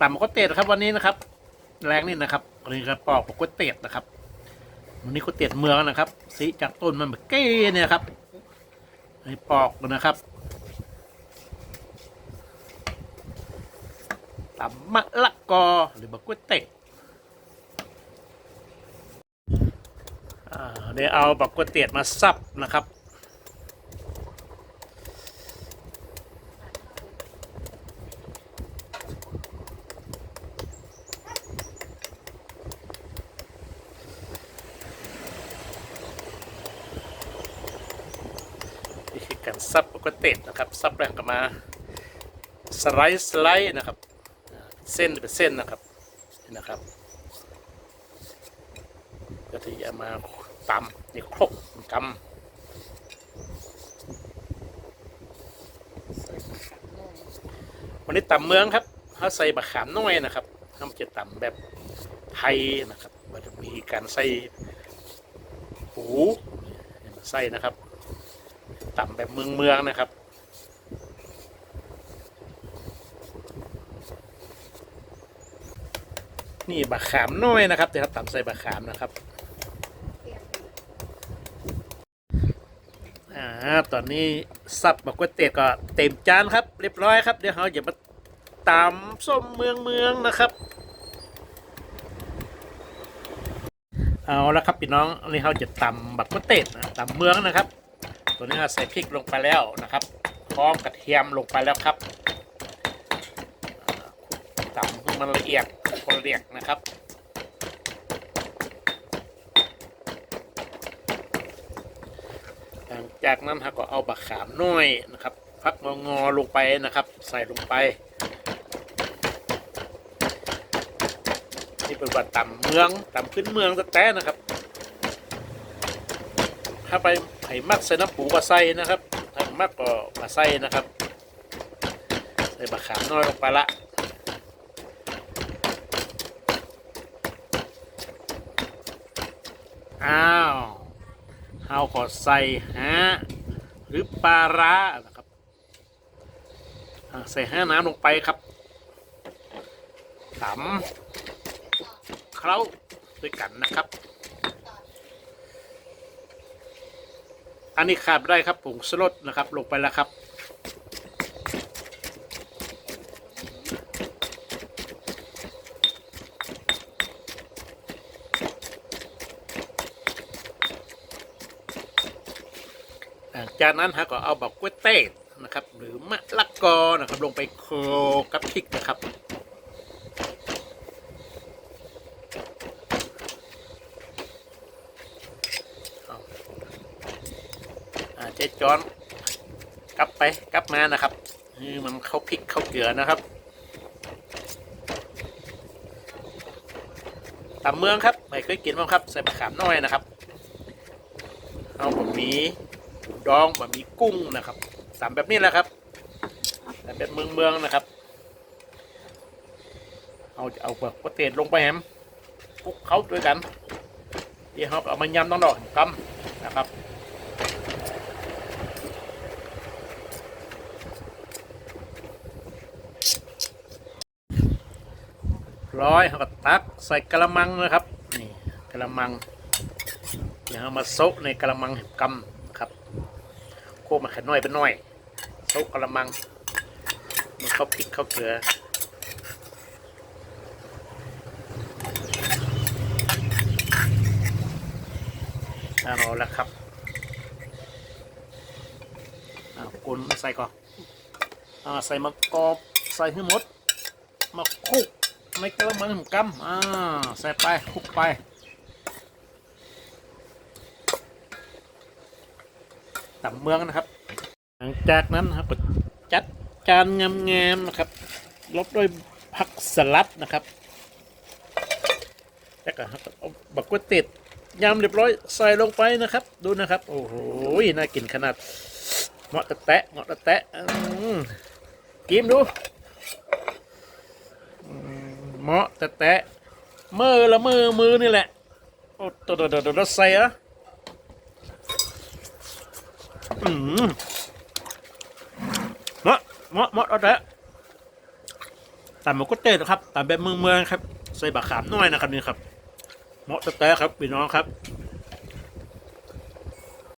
ต่ำก็เตดครับวันนี้นะครับ แรงนี่นะครับวันนี้ครับปอกก๋วยเตี๋ยวนะครับวันนี้ก๋วยเตี๋ยวเมืองนะครับสีจากต้นมันแบบเก้เนี่ยครับให้ปอกนะครับตำมะละกอหรือบักก๋วยเตี๋ยวอ่าเดี๋ยวเอาบักก๋วยเตี๋ยวมาซับนะครับ นี่คือการซับปกตินะครับซับแรงก็มาสไลด์สไลด์นะครับเส้นเป็นเส้นนะครับนี่นะครับก็ที่จะมาตำนี่ครกกำวันนี้ตำเมืองครับเขาใส่บะขามน้อยนะครับเขาจะตำแบบไทยนะครับมันจะมีการใส่หูใส่นะครับ ต่ำแบบเมืองเมืองนะครับ นี่บะขามน้อยนะครับเดี๋ยวครับต่ำใส่บะขามนะครับอ่าตอนนี้สับมะก๋วยเตี๋ยวก็เต็มจานครับ เรียบร้อยครับเดี๋ยวเราจะมาตำส้มเมืองเมืองนะครับเอาละครับพี่น้องอันนี้เราจะตำบักก๋วยเตี๋ยวนะตำเมืองนะครับ ตัวนี้ใส่พริกลงไปแล้วนะครับ พร้อมกระเทียมลงไปแล้วครับอ่าตำให้มันละเอียดคนละเอียดนะครับหลังจากนั้นเราก็เอาบักขามน้อยนะครับพักงองอลงไปนะครับ ใส่ลงไปนี่เป็นว่าตำเมืองตำขึ้นเมืองแต่นะครับ ถ้าไป ไผ่มักใส่น้ำปูก็ใส่นะครับถ้ามักก็มาใส่นะครับ ใส่บะขามน้อยลงไปละอ้าวเฮาขอใส่ฮะหรือปลาร้านะครับใส่ห้าน้ำลงไปครับตำเคล้าด้วยกันนะครับ อันนี้ขาดไม่ได้ครับผงสลดนะครับ ลงไปแล้วครับจากนั้นฮะก็เอาบักกล้วยเต้นะครับ หรือมะละกอนะครับ ลงไปโคลกกับพริกนะครับ เจ๊จอนกลับไปกลับมานะครับนี่มันเข้าพริกเข้าเกลือนะครับตำเมืองครับไม่เคยกินบ้างครับใส่มะขามน้อยนะครับเอาบะหมี่ดองบะหมี่กุ้งนะครับตำแบบนี้แหละครับแต่แบบเมืองเมืองนะครับ เอาเอาแบบกระเตดลงไปแฮมคลุกเขาด้วยกันเดี๋ยวเราเอามายำต้องดอกกำนะครับ ร้อยเขาก็ตักใส่กระมังนะครับนี่กระมังเดี๋ยวเอามาโซะในกระมังกำนะครับโคกมาขน้อยเป็นน้อยโซะกระมังมันเข้าพริกเข้าเกลือเอาแล้วครับเอากุนใส่ก่อนอ่าใส่มะกอกใส่ให้หมดมาคุก ในกระมังกำอ่าใส่ไปคลุกไปตำเมืองนะครับ หลังจากนั้นนะครับก็จัดจานงามๆนะครับรบด้วยผักสลัดนะครับแล้วก็เอาบักกวติดยำเรียบร้อยใส่ลงไปนะครับ ดูนะครับ โอ้โหน่ากินขนาดเหมาะตะแตะเหมาะตะแตะกินดู เมาะแต่แตะมือละมือมือนี่แหละ โอ้ตัวตัวตัวตัวใส่อะอืมเมาะเมาะเมาะเอแตะตามมกุเตนะครับตำแบบเมืองเมืองครับ ใส่บะขามน้อยนะครับนี่ครับ เมาะแต่ๆครับพี่น้องครับ